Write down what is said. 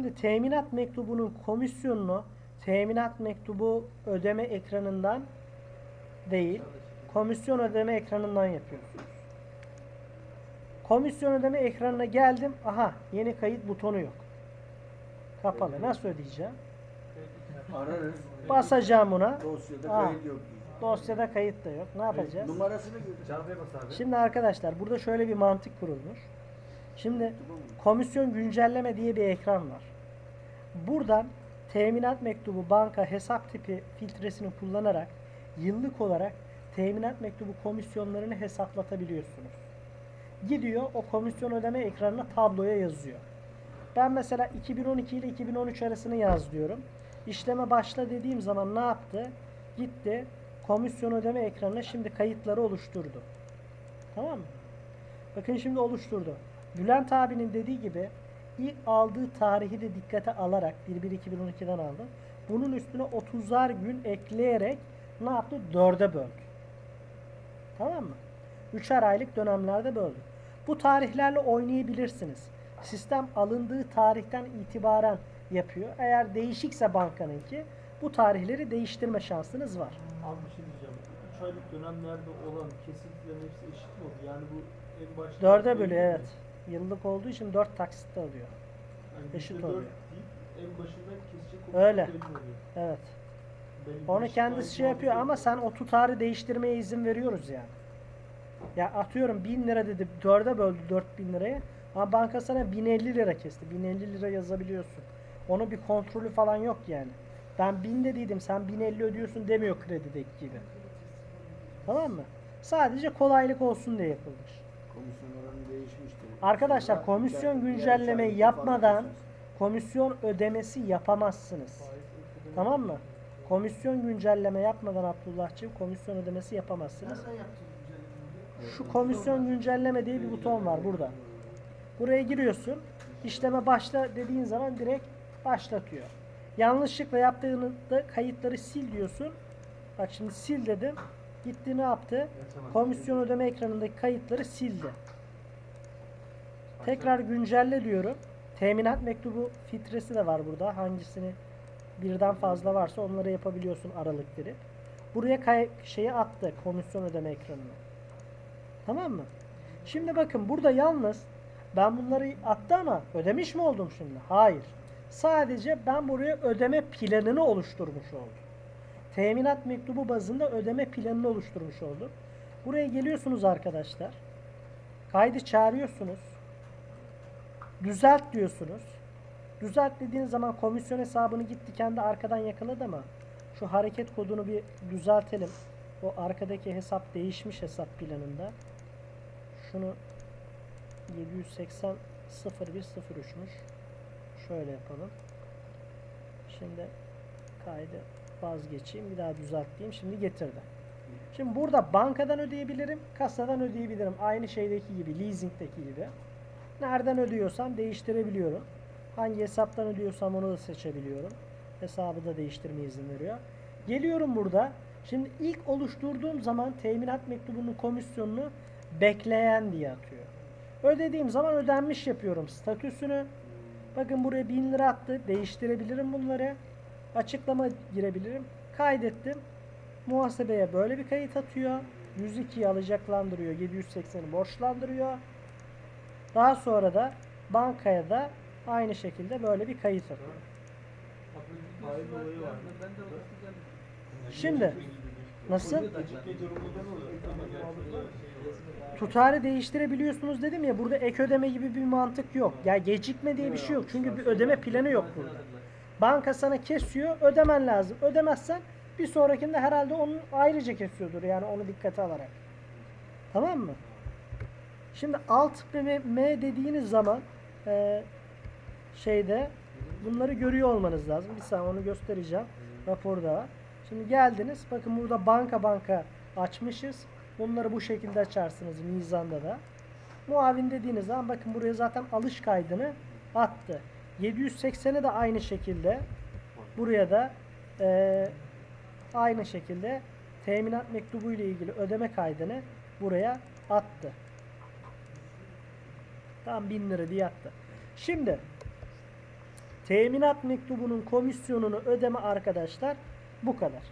Şimdi teminat mektubunun komisyonunu teminat mektubu ödeme ekranından değil, komisyon ödeme ekranından yapıyorsunuz. Komisyon ödeme ekranına geldim. Aha, yeni kayıt butonu yok. Kapalı. Nasıl ödeyeceğim? Ararız. Basacağım buna. Dosyada Aa. kayıt yok. Dosyada kayıt da yok. Ne yapacağız? Numarasını gir. Canlıya bas abi. Şimdi arkadaşlar burada şöyle bir mantık kurulmuş. Şimdi komisyon güncelleme diye bir ekran var. Buradan teminat mektubu banka hesap tipi filtresini kullanarak yıllık olarak teminat mektubu komisyonlarını hesaplatabiliyorsunuz. Gidiyor o komisyon ödeme ekranına tabloya yazıyor. Ben mesela 2012 ile 2013 arasını yaz diyorum. İşleme başla dediğim zaman ne yaptı? Gitti komisyon ödeme ekranına şimdi kayıtları oluşturdu. Tamam mı? Bakın şimdi oluşturdu. Bülent abinin dediği gibi ilk aldığı tarihi de dikkate alarak 1-1-2012'den aldı. Bunun üstüne 30'ar gün ekleyerek ne yaptı? 4'e böldü. Tamam mı? 3'er aylık dönemlerde böldü. Bu tarihlerle oynayabilirsiniz. Sistem alındığı tarihten itibaren yapıyor. Eğer değişikse bankanınki bu tarihleri değiştirme şansınız var. Abi bir şey diyeceğim. 3 aylık dönemlerde olan kesintilerin hepsi eşit mi oldu? Yani bu en başta... Dörde bölüyor evet. Yıllık olduğu için 4 taksitte alıyor. Yani eşit oluyor. en başından kesecek Öyle. oluyor. Evet. Bir Onu kendisi şey yapıyor ama sen o tutarı değiştirmeye izin veriyoruz yani. Ya atıyorum 1000 lira dedi 4'e böldü 4000 liraya ama banka sana 1050 lira kesti. 1050 lira yazabiliyorsun. Onu bir kontrolü falan yok yani. Ben 1000 dediydim sen 1050 ödüyorsun demiyor kredideki gibi. Tamam mı? Sadece kolaylık olsun diye yapılmış. Komisyon oranı değişmiştir. Arkadaşlar Sonra komisyon diğer- diğer güncellemeyi çarpı yapmadan falan komisyon ödemesi yapamazsınız. Tamam mı? Komisyon güncelleme yapmadan Abdullahçığım komisyon ödemesi yapamazsınız. Şu komisyon güncelleme diye bir buton var burada. Buraya giriyorsun. İşleme başla dediğin zaman direkt başlatıyor. Yanlışlıkla yaptığında kayıtları sil diyorsun. Bak şimdi sil dedim. Gitti ne yaptı? Komisyon ödeme ekranındaki kayıtları sildi. Tekrar güncelle diyorum. Teminat mektubu filtresi de var burada. Hangisini birden fazla varsa onları yapabiliyorsun aralık verip. Buraya kay- şeyi attı komisyon ödeme ekranına. Tamam mı? Şimdi bakın burada yalnız ben bunları attı ama ödemiş mi oldum şimdi? Hayır. Sadece ben buraya ödeme planını oluşturmuş oldum. Teminat mektubu bazında ödeme planını oluşturmuş oldum. Buraya geliyorsunuz arkadaşlar. Kaydı çağırıyorsunuz. Düzelt diyorsunuz. Düzelt dediğiniz zaman komisyon hesabını gitti kendi arkadan yakaladı ama şu hareket kodunu bir düzeltelim. O arkadaki hesap değişmiş hesap planında. Şunu 780 0103'müş. Şöyle yapalım. Şimdi kaydı vazgeçeyim. Bir daha düzelteyim. Şimdi getirdi. Şimdi burada bankadan ödeyebilirim, kasadan ödeyebilirim. Aynı şeydeki gibi, leasing'deki gibi. Nereden ödüyorsam değiştirebiliyorum. Hangi hesaptan ödüyorsam onu da seçebiliyorum. Hesabı da değiştirmeye izin veriyor. Geliyorum burada. Şimdi ilk oluşturduğum zaman teminat mektubunun komisyonunu bekleyen diye atıyor. Ödediğim zaman ödenmiş yapıyorum statüsünü. Bakın buraya 1000 lira attı. Değiştirebilirim bunları. Açıklama girebilirim. Kaydettim. Muhasebeye böyle bir kayıt atıyor. 102'yi alacaklandırıyor. 780'i borçlandırıyor. Daha sonra da bankaya da aynı şekilde böyle bir kayıt atıyor. Şimdi nasıl? Tutarı değiştirebiliyorsunuz dedim ya burada ek ödeme gibi bir mantık yok. Ya gecikme diye bir şey yok. Çünkü bir ödeme planı yok burada. Banka sana kesiyor, ödemen lazım. Ödemezsen bir sonrakinde herhalde onun ayrıca kesiyordur yani onu dikkate alarak. Tamam mı? Şimdi alt M, M dediğiniz zaman e, şeyde bunları görüyor olmanız lazım. Bir saniye onu göstereceğim. Raporda. Şimdi geldiniz. Bakın burada banka banka açmışız. Bunları bu şekilde açarsınız mizanda da. Muavin dediğiniz zaman bakın buraya zaten alış kaydını attı. 780'e de aynı şekilde buraya da eee, aynı şekilde teminat mektubu ile ilgili ödeme kaydını buraya attı. Tam 1000 lira diye attı. Şimdi Teminat mektubunun komisyonunu ödeme arkadaşlar bu kadar.